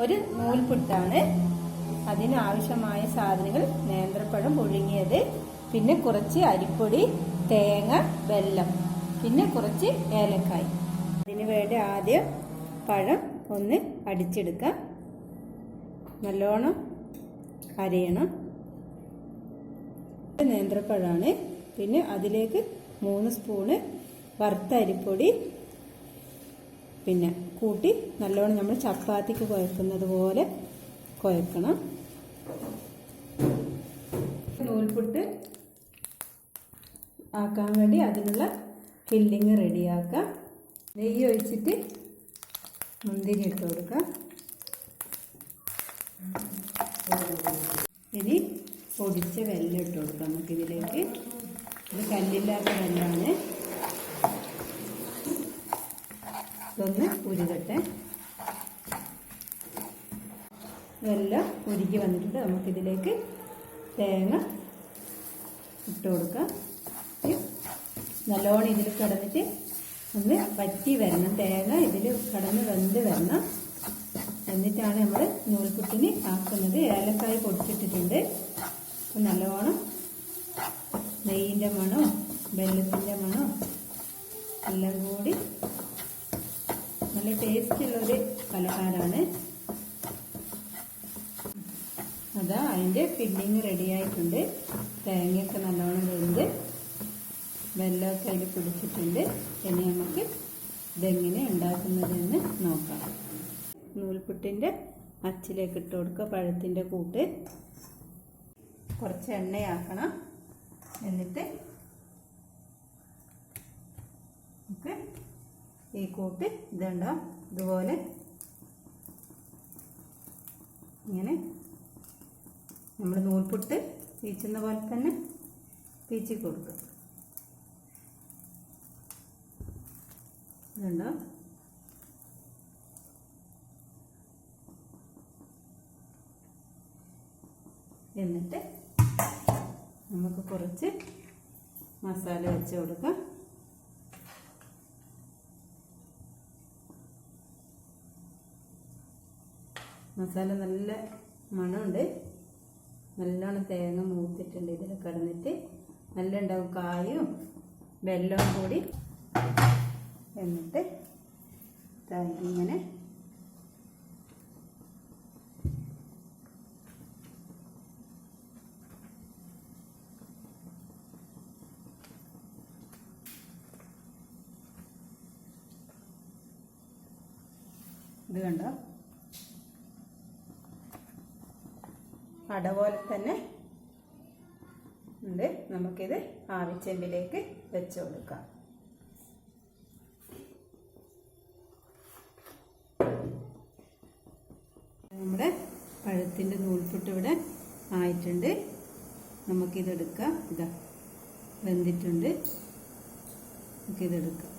ഒരു നൂൽപുട്ടാണ്. അതിനാവശ്യമായ സാധനങ്ങൾ നേന്ത്രപ്പഴം പുഴുങ്ങിയത് പിന്നെ കുറച്ച് അരിപ്പൊടി തേങ്ങ വെല്ലം പിന്നെ കുറച്ച് ഏലക്കായ്. അതിനു വേണ്ടി ആദ്യം പഴം ഒന്ന് അടിച്ചെടുക്കാം. നല്ലോണം അരയണം. നേന്ത്രപ്പഴമാണ് പിന്നെ അതിലേക്ക് മൂന്ന് സ്പൂണ് വറുത്ത അരിപ്പൊടി പിന്നെ കൂട്ടി നല്ലോണം നമ്മൾ ചപ്പാത്തിക്ക് കുഴക്കുന്നത് പോലെ കുഴക്കണം. നൂൽപുട്ട് ആക്കാൻ വേണ്ടി അതിനുള്ള ഫില്ലിങ് റെഡിയാക്കാം. നെയ്യ് ഒഴിച്ചിട്ട് മുന്തിരി ഇട്ട് കൊടുക്കാം. ഇനി പൊടിച്ച വെല്ലം ഇട്ട് കൊടുക്കാം നമുക്കിതിലേക്ക്. ഇത് കല്ലില്ലാത്ത വെല്ലാണ്. ഇതൊന്ന് ഉരുകട്ടെ ഇതെല്ലാം ഉരുകി വന്നിട്ടുണ്ട്. നമുക്കിതിലേക്ക് തേങ്ങ ഇട്ട് കൊടുക്കാം. നല്ലോണം ഇതിൽ കടന്നിട്ട് ഒന്ന് വറ്റി വരണം. തേങ്ങ ഇതിൽ കടന്ന് വെന്ത് വരണം. എന്നിട്ടാണ് നമ്മൾ നൂൽക്കുട്ടിന് ആക്കുന്നത്. ഏലക്കായ പൊടിച്ചിട്ടിട്ടുണ്ട്. അപ്പം നല്ലോണം നെയ്യിന്റെ മണവും വെല്ലത്തിന്റെ മണവും എല്ലാം കൂടി നല്ല ടേസ്റ്റുള്ളൊരു പലഹാരമാണ് അതാ അതിന്റെ ഫില്ലിങ് റെഡി ആയിട്ടുണ്ട്. തേങ്ങയൊക്കെ നല്ലോണം വെന്ത് വെല്ലമൊക്കെ അതിൽ പിടിച്ചിട്ടുണ്ട് ഇനി നമുക്ക് ഇതെങ്ങനെ ഉണ്ടാക്കുന്നതെന്ന് നോക്കാം. നൂൽപുട്ടിന്റെ അച്ചിലേക്ക് ഇട്ട് കൊടുക്കുക. പഴത്തിന്റെ കൂട്ട് കുറച്ച് എണ്ണയാക്കണം. എന്നിട്ട് നമുക്ക് ഈ കൂട്ട് ഇതുണ്ടോ? ഇതുപോലെ ഇങ്ങനെ നമ്മൾ നൂൽപുട്ട് പീച്ചുന്ന പോലെ തന്നെ പീച്ചി കൊടുക്കുക. ഇതുണ്ടോ? എന്നിട്ട് നമുക്ക് കുറച്ച് മസാല വെച്ച് കൊടുക്കാം. മസാല നല്ല മണമുണ്ട്. നല്ലോണം തേങ്ങ മൂത്തിട്ടുണ്ട് ഇതിൽ കിടന്നിട്ട്. നല്ല ഉണ്ടാവും കായും വെല്ലവും കൂടി എന്നിട്ട് ഇങ്ങനെ ഇത് കണ്ടോ? അട പോലെ തന്നെ ഉണ്ട്. നമുക്കിത് ആവിച്ചെമ്പിലേക്ക് വെച്ച് കൊടുക്കാം. നമ്മുടെ പഴത്തിന്റെ നൂൽപുട്ട് ഇവിടെ ആയിട്ടുണ്ട്. നമുക്കിതെടുക്കാം. ഇതാ വെന്തിട്ടുണ്ട്. നമുക്കിതെടുക്കാം.